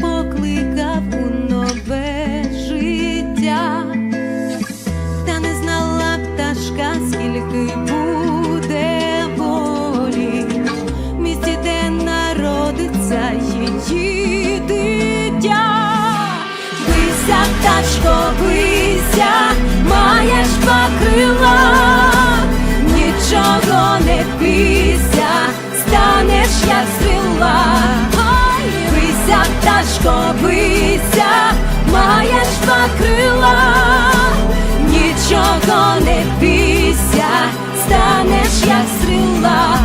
покликав у нове життя, та не знала пташка, скільки буде болі, в місті, де народиться її дитя, вися пташко, пташко, биться, маєш два крила, нічого не бійся, станеш як стріла.